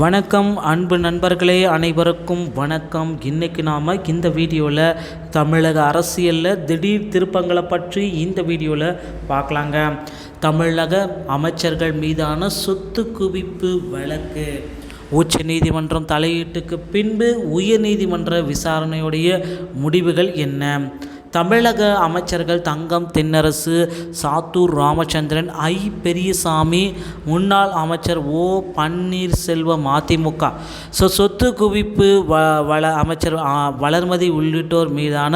வணக்கம் அன்பு நண்பர்களே அனைவருக்கும் வணக்கம். இன்றைக்கி நாம் இந்த வீடியோவில் தமிழக அரசியலில் திடீர் திருப்பங்களை பற்றி இந்த வீடியோவில் பார்க்கலாங்க. தமிழக அமைச்சர்கள் மீதான சொத்து குவிப்பு வழக்கு. உச்ச நீதிமன்றம் தலையீட்டுக்கு பின்பு உயர்நீதிமன்ற விசாரணையுடைய முடிவுகள் என்ன? தமிழக அமைச்சர்கள் தங்கம் தென்னரசு சாத்தூர் ராமச்சந்திரன் ஐ. பெரியசாமி முன்னாள் அமைச்சர் ஓ. பன்னீர்செல்வம் அதிமுக. ஸோ சொத்து குவிப்பு வ வள அமைச்சர் வளர்மதி உள்ளிட்டோர் மீதான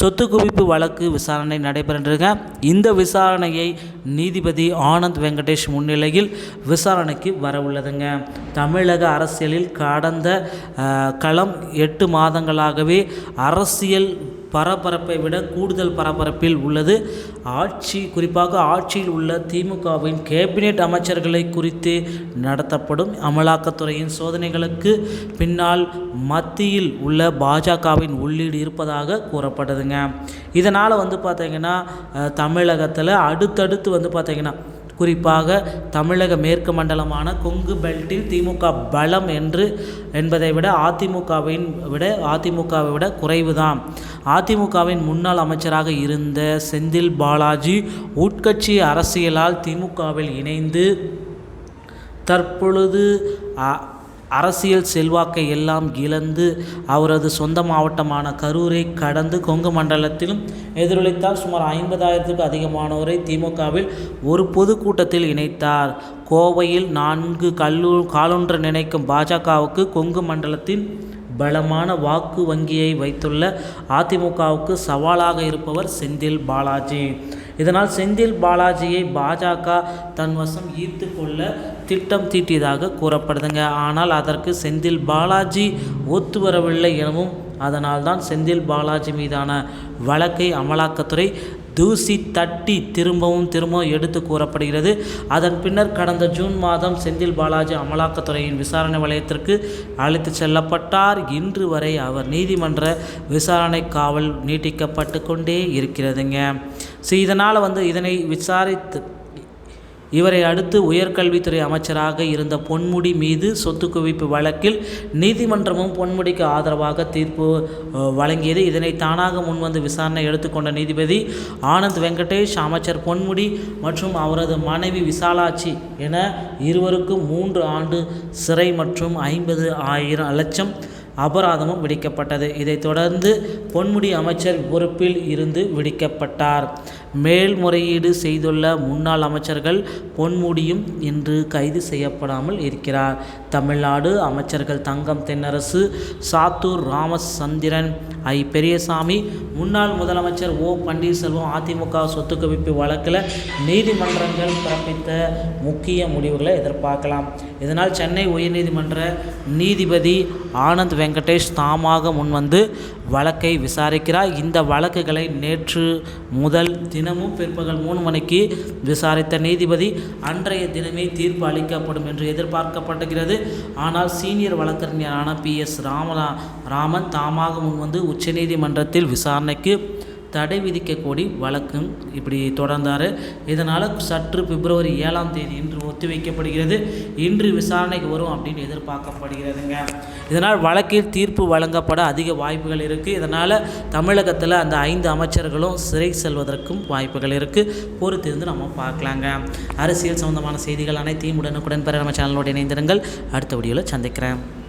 சொத்து குவிப்பு வழக்கு விசாரணை நடைபெறுகின்றன இந்த விசாரணையை நீதிபதி ஆனந்த் வெங்கடேஷ் முன்னிலையில் விசாரணைக்கு வரவுள்ளதுங்க. தமிழக அரசியலில் கடந்த களம் எட்டு மாதங்களாகவே அரசியல் பரபரப்பை விட கூடுதல் பரபரப்பில் உள்ளது. ஆட்சி குறிப்பாக ஆட்சியில் உள்ள திமுகவின் கேபினெட் அமைச்சர்களை குறித்து நடத்தப்படும் அமலாக்கத்துறையின் சோதனைகளுக்கு பின்னால் மத்தியில் உள்ள பாஜகவின் உள்ளீடு இருப்பதாக கூறப்படுதுங்க இதனால் வந்து பார்த்திங்கன்னா தமிழகத்தில் அடுத்தடுத்து வந்து பார்த்திங்கன்னா குறிப்பாக தமிழக மேற்கு மண்டலமான கொங்கு பெல்ட்டில் திமுக பலம் என்று என்பதை விட அதிமுகவின் விட அதிமுகவை விட குறைவுதான். அதிமுகவின் முன்னாள் அமைச்சராக இருந்த செந்தில் பாலாஜி உட்கட்சி அரசியலால் திமுகவில் இணைந்து தற்பொழுது அ- அரசியல் செல்வாக்கை எல்லாம் இழந்து அவரது சொந்த மாவட்டமான கரூரை கடந்து கொங்கு மண்டலத்திலும் எதிரொலித்தால் சுமார் ஐம்பதாயிரத்துக்கு அதிகமானோரை திமுகவில் ஒரு பொதுக்கூட்டத்தில் இணைத்தார். கோவையில் நான்கு கல்லூ காலொன்று நினைக்கும் பாஜகவுக்கு கொங்கு மண்டலத்தின் பலமான வாக்கு வங்கியை வைத்துள்ள அதிமுகவுக்கு சவாலாக இருப்பவர் செந்தில் பாலாஜி. இதனால் செந்தில் பாலாஜியை பாஜக தன் வசம் ஈர்த்து கொள்ள திட்டம் தீட்டியதாக கூறப்படுதுங்க. ஆனால் அதற்கு செந்தில் பாலாஜி ஒத்து வரவில்லை எனவும் அதனால்தான் செந்தில் பாலாஜி மீதான வழக்கை அமலாக்கத்துறை தூசி தட்டி திரும்பவும் திரும்பவும் எடுத்து கூறப்படுகிறது. அதன் பின்னர் கடந்த ஜூன் மாதம் செந்தில் பாலாஜி அமலாக்கத்துறையின் விசாரணை வளையத்திற்கு அழைத்து செல்லப்பட்டார். இன்று வரை அவர் நீதிமன்ற விசாரணை காவல் நீட்டிக்கப்பட்டு கொண்டே இருக்கிறதுங்க. ஸோ இதனால் வந்து இதனை விசாரித்து இவரை அடுத்து உயர்கல்வித்துறை அமைச்சராக இருந்த பொன்முடி மீது சொத்து குவிப்பு வழக்கில் நீதிமன்றமும் பொன்முடிக்கு ஆதரவாக தீர்ப்பு வழங்கியது. இதனை தானாக முன்வந்து விசாரணை எடுத்துக்கொண்ட நீதிபதி ஆனந்த் வெங்கடேஷ் அமைச்சர் பொன்முடி மற்றும் அவரது மனைவி விசாலாட்சி என இருவருக்கும் மூன்று ஆண்டு சிறை மற்றும் ஐம்பது ஆயிரம் லட்சம் அபராதமும் விதிக்கப்பட்டது. இதைத் தொடர்ந்து பொன்முடி அமைச்சர் பொறுப்பில் இருந்து விடுக்கப்பட்டார் மேல்முறையீடு செய்துள்ள முன்னாள் அமைச்சர்கள் பொன்முடியும் இன்று கைது செய்யப்படாமல் இருக்கிறார். தமிழ்நாடு அமைச்சர்கள் தங்கம் தென்னரசு சாத்தூர் ராமச்சந்திரன் ஐ பெரியசாமி முன்னாள் முதலமைச்சர் ஓ பன்னீர்செல்வம் அதிமுக சொத்து குவிப்பு வழக்கில் நீதிமன்றங்கள் பிறப்பித்த முக்கிய முடிவுகளை எதிர்பார்க்கலாம். இதனால் சென்னை உயர்நீதிமன்ற நீதிபதி ஆனந்த் வெங்கடேஷ் தாமாக முன்வந்து வழக்கை விசாரிக்கிறார் இந்த வழக்குகளை நேற்று முதல் தினமும் பிற்பகல் மூணு மணிக்கு விசாரித்த நீதிபதி அன்றைய தினமே தீர்ப்பு அளிக்கப்படும் என்று எதிர்பார்க்கப்படுகிறது. ஆனால் சீனியர் வழக்கறிஞரான பி எஸ் ராமலா ராமன் தாமாக முன்வந்து உச்சநீதிமன்றத்தில் விசாரணைக்கு தடை விதிக்கக்கூடிய வழக்கும் இப்படி தொடர்ந்தார். இதனால் சற்று பிப்ரவரி ஏழாம் தேதி இன்று ஒத்திவைக்கப்படுகிறது. இன்று விசாரணைக்கு வரும் அப்படின்னு எதிர்பார்க்கப்படுகிறதுங்க. இதனால் வழக்கில் தீர்ப்பு வழங்கப்பட அதிக வாய்ப்புகள் இருக்குது இதனால் தமிழகத்தில் அந்த ஐந்து அமைச்சர்களும் சிறை செல்வதற்கும் வாய்ப்புகள் இருக்குது பொறுத்திருந்து நம்ம பார்க்கலாங்க. அரசியல் சம்பந்தமான செய்திகள் அனைத்தையும் உடனுக்குடன் பெற நம்ம சேனலோடு இணைந்திருங்கள். அடுத்த வீடியோவில் சந்திக்கிறேன்.